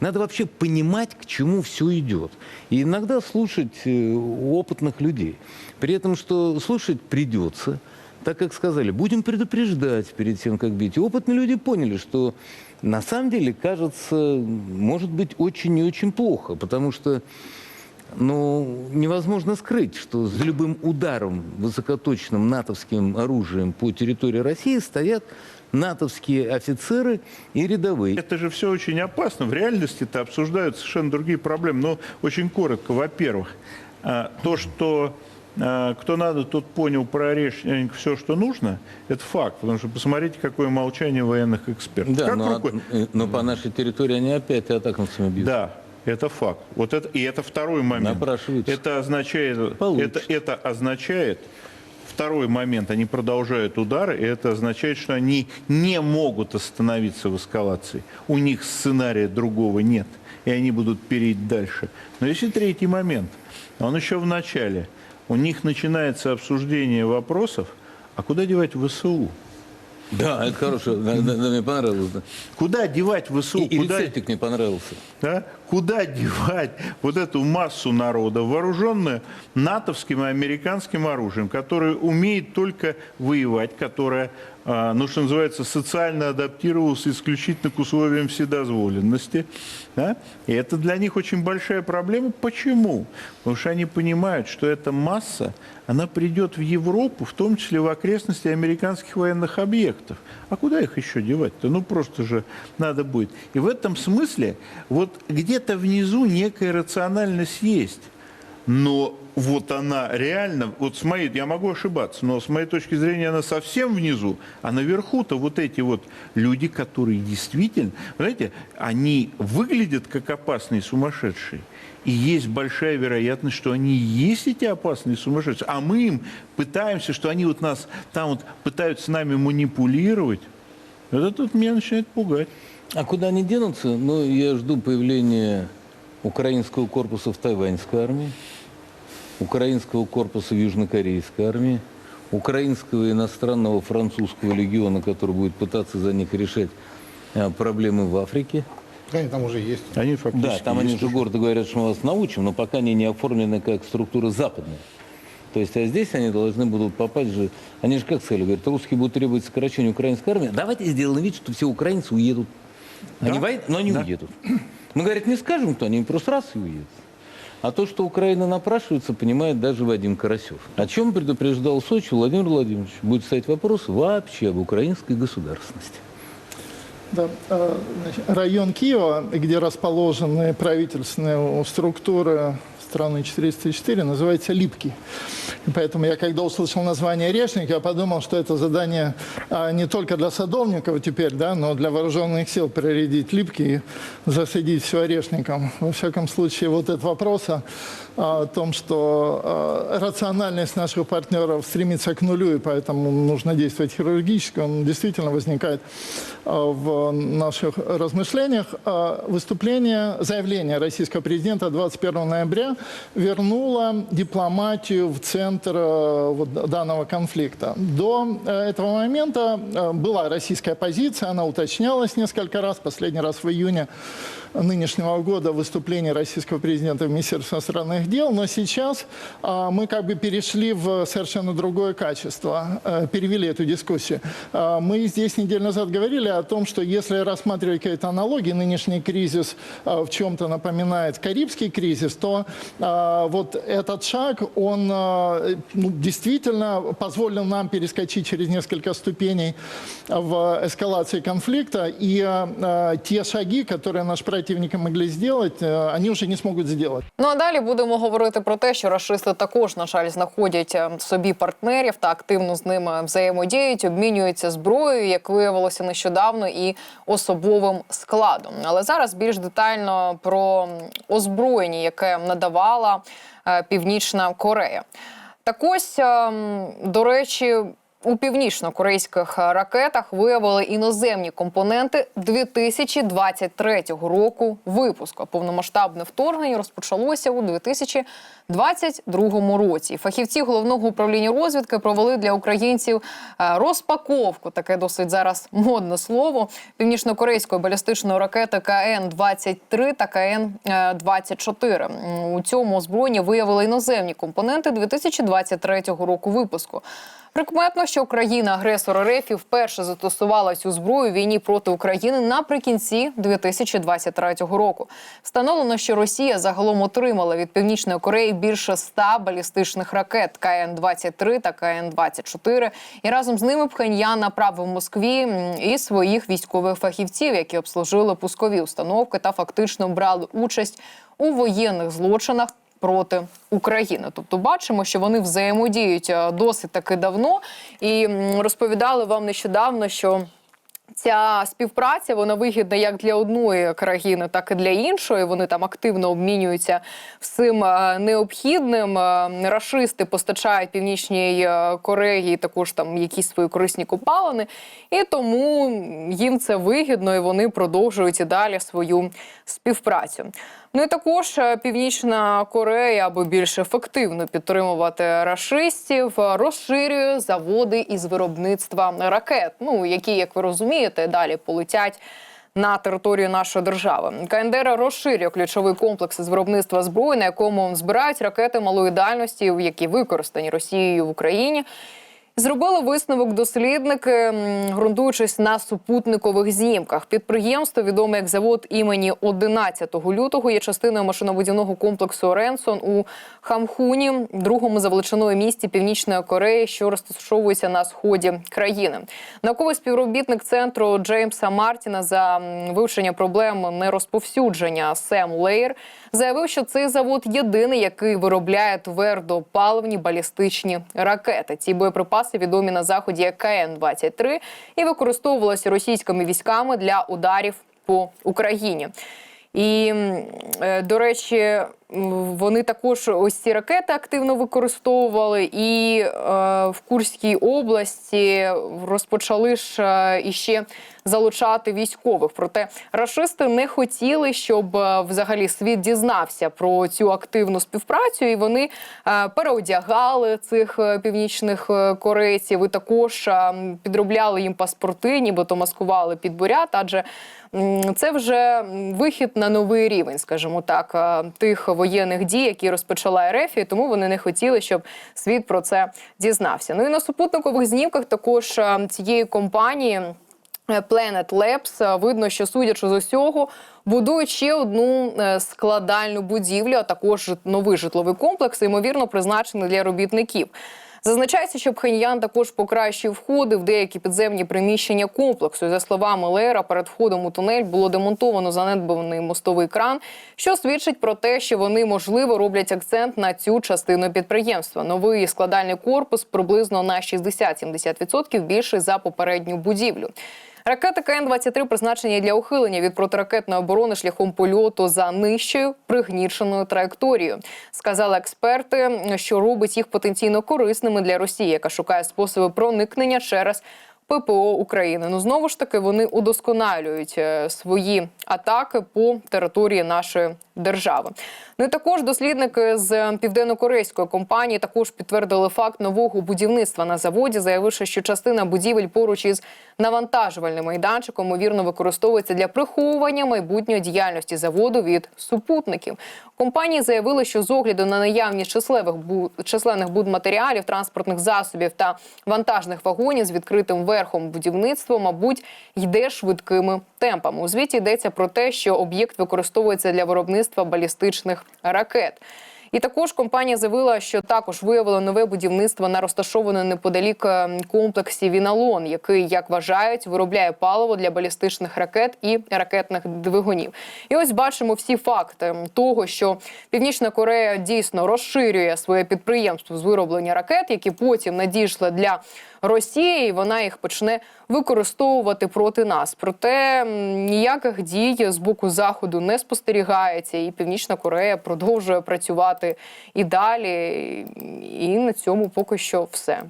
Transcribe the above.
Надо вообще понимать, к чему все идет. И иногда слушать э, опытных людей. При этом, что слушать придется, так как сказали, будем предупреждать перед тем, как бить. И опытные люди поняли, что на самом деле, кажется, может быть очень и очень плохо, потому что ну, невозможно скрыть, что за любым ударом высокоточным натовским оружием по территории России стоят натовские офицеры и рядовые. Это же все очень опасно. В реальности-то обсуждают совершенно другие проблемы. Но очень коротко. Во-первых, а, то, что а, кто надо, тот понял про орешник все, что нужно, это факт. Потому что посмотрите, какое молчание военных экспертов. Да, Как но, рукой- э, но по нашей территории они опять атакамцами бьют. Да, это факт. Вот это, и это второй момент. Напрашивается. Это означает, Получится. это, это означает, второй момент, они продолжают удары, и это означает, что они не могут остановиться в эскалации. У них сценария другого нет, и они будут перейти дальше. Но есть и третий момент. Он еще в начале. У них начинается обсуждение вопросов, а куда девать ВСУ? Да, это хорошо, да, да, да, мне понравилось. да. Куда девать ВСУ? И, и куда... рецептик мне понравился. Да? Куда девать вот эту массу народа, вооруженную натовским и американским оружием, которое умеет только воевать, которое, а, ну, что называется, социально адаптировалось исключительно к условиям вседозволенности. Да? И это для них очень большая проблема. Почему? Потому что они понимают, что эта масса, она придет в Европу, в том числе в окрестности американских военных объектов. А куда их еще девать-то? Ну, просто же надо будет. И в этом смысле вот где-то внизу некая рациональность есть. Но вот она реально, вот с моей, я могу ошибаться, но с моей точки зрения она совсем внизу, а наверху-то вот эти вот люди, которые действительно, знаете, они выглядят как опасные сумасшедшие. И есть большая вероятность, что они есть эти опасные сумасшедшие. А мы им пытаемся, что они вот нас там вот пытаются нами манипулировать. Это тут меня начинает пугать. А куда они денутся? Ну, я жду появления украинского корпуса в тайваньской армии, украинского корпуса в южнокорейской армии, украинского иностранного французского легиона, который будет пытаться за них решать э, проблемы в Африке. Они там уже есть. Они фактически Да, там они есть же уже. гордо говорят, что мы вас научим, но пока они не оформлены как структура западная. То есть, а здесь они должны будут попасть же... Они же как сказали, говорят, русские будут требовать сокращения украинской армии. Давайте сделаем вид, что все украинцы уедут. Они воюют, но они уедут. Мы, говорят, не скажем, кто они просто раз и уедут. А то, что Украина напрашивается, понимает даже Вадим Карасев. О чем предупреждал Сочи Владимир Владимирович? Будет стоять вопрос вообще об украинской государственности. Да, значит, район Киева, где расположены правительственные структуры страны 404, называется Липки. Поэтому я, когда услышал название Решник, я подумал, что это задание а, не только для садовников теперь, да, но для вооруженных сил прирядить Липки и засадить все орешником. Во всяком случае, вот этот вопрос о, том, что а, рациональность наших партнеров стремится к нулю, и поэтому нужно действовать хирургически, он действительно возникает а, в наших размышлениях. А, Выступление, заявление российского президента 21 ноября вернуло дипломатию в центр э, вот данного конфликта. До э, этого момента э, была российская позиция, она уточнялась несколько раз, последний раз в июне нынешнего года выступление российского президента в Министерстве иностранных дел, но сейчас а, мы как бы перешли в совершенно другое качество, э, перевели эту дискуссию. А, мы здесь неделю назад говорили о том, что если рассматривать какие-то аналогии, нынешний кризис а, в чем-то напоминает Карибский кризис, то вот этот шаг, он ну, действительно позволил нам перескочить через несколько ступеней в эскалации конфликта, и те шаги, которые наши противники могли сделать, а, они уже не смогут сделать. Ну а далі будемо говорити про те, що рашисти також, на жаль, знаходять е, собі партнерів та активно з ними взаємодіють, обмінюються зброєю, як виявилося нещодавно, і особовим складом. Але зараз більш детально про озброєння, яке надавала е, Північна Корея. Так ось, ем, до речі, у північно-корейських ракетах виявили іноземні компоненти 2023 року випуску. Повномасштабне вторгнення розпочалося у 2022 році. Фахівці головного управління розвідки провели для українців е, розпаковку. Таке досить зараз модне слово північно-корейської балістичної ракети КН-23 та КН-24. У цьому озброєнні виявили іноземні компоненти 2023 року випуску. Прикметно, що країна-агресор РФ вперше застосувала цю зброю війні проти України наприкінці 2023 року. Встановлено, що Росія загалом отримала від Північної Кореї більше 100 балістичних ракет КН-23 та КН-24. І разом з ними Пхеньян направив Москві і своїх військових фахівців, які обслужили пускові установки та фактично брали участь у воєнних злочинах проти України. Тобто бачимо, що вони взаємодіють е, досить таки давно, і розповідали вам нещодавно, що. Ця співпраця вона вигідна як для одної країни, так і для іншої. Вони там активно обмінюються всім е, необхідним. Е, Рашисти постачають північній Кореї також там якісь свої корисні копалини, і тому їм це вигідно, і вони продовжують і далі свою співпрацю. Ну і також е, Північна Корея, аби більш ефективно підтримувати рашистів, розширює заводи із виробництва ракет. Ну які, як ви розумієте, далі полетять. На територію нашої держави КНДР розширює ключовий комплекс з виробництва зброї, на якому збирають ракети малої дальності, які використані Росією в Україні. Зробили висновок дослідники, ґрунтуючись на супутникових знімках. Підприємство, відоме як завод імені 11 лютого, є частиною машинобудівного комплексу Ренсон у Хамхуні, другому за величиною місті Північної Кореї, що розташовується на сході країни. Науковий співробітник центру Джеймса Мартіна за вивчення проблем нерозповсюдження Сем Лейр заявив, що цей завод єдиний, який виробляє твердопаливні балістичні ракети. Ці боєприпаси відомі на заході як КН-23 і використовувалися російськими військами для ударів по Україні. І е, до речі, вони також ось ці ракети активно використовували, і е, в Курській області розпочали ж е, іще залучати військових. Проте рашисти не хотіли, щоб е, взагалі світ дізнався про цю активну співпрацю, і вони е, переодягали цих е, північних е, корейців і також е, підробляли їм паспорти, нібито маскували під бурят, адже це вже вихід на новий рівень, скажімо так, е, тих воєнних дій, які розпочала РФ, і тому вони не хотіли, щоб світ про це дізнався. Ну і на супутникових знімках також е, цієї компанії. е, Planet Labs е, видно, що судячи з усього, будують ще одну складальну будівлю, а також новий житловий комплекс, ймовірно, призначений для робітників. Зазначається, що Пхеньян також покращив входи в деякі підземні приміщення комплексу. За словами Лера, перед входом у тунель було демонтовано занедбаний мостовий кран, що свідчить про те, що вони можливо роблять акцент на цю частину підприємства. Новий складальний корпус приблизно на 60-70% більший за попередню будівлю. Ракети КН-23 призначені для ухилення від протиракетної оборони шляхом польоту за нижчою пригніченою траєкторією. Сказали експерти, що робить їх потенційно корисними для Росії, яка шукає способи проникнення через ППО України. Ну знову ж таки вони удосконалюють е, свої атаки по території нашої держави. Ну і також дослідники з південно-корейської компанії також підтвердили факт нового будівництва на заводі, заявивши, що частина будівель поруч із навантажувальним майданчиком ймовірно використовується для приховування майбутньої діяльності заводу від супутників. Компанії заявили, що з огляду на наявність численних численних будматеріалів, транспортних засобів та вантажних вагонів з відкритим верхом будівництво, мабуть, йде швидкими темпами. У звіті йдеться про те, що об'єкт використовується для виробництва балістичних ракет. І також компанія заявила, що також виявила нове будівництво на розташованому неподалік е, комплексі Віналон, який, як вважають, виробляє паливо для балістичних ракет і ракетних двигунів. І ось бачимо всі факти того, що Північна Корея дійсно розширює своє підприємство з вироблення ракет, які потім надійшли для Росії, і вона їх почне використовувати проти нас. Проте ніяких дій з боку заходу не спостерігається, і Північна Корея продовжує працювати і далі. І на цьому поки що все.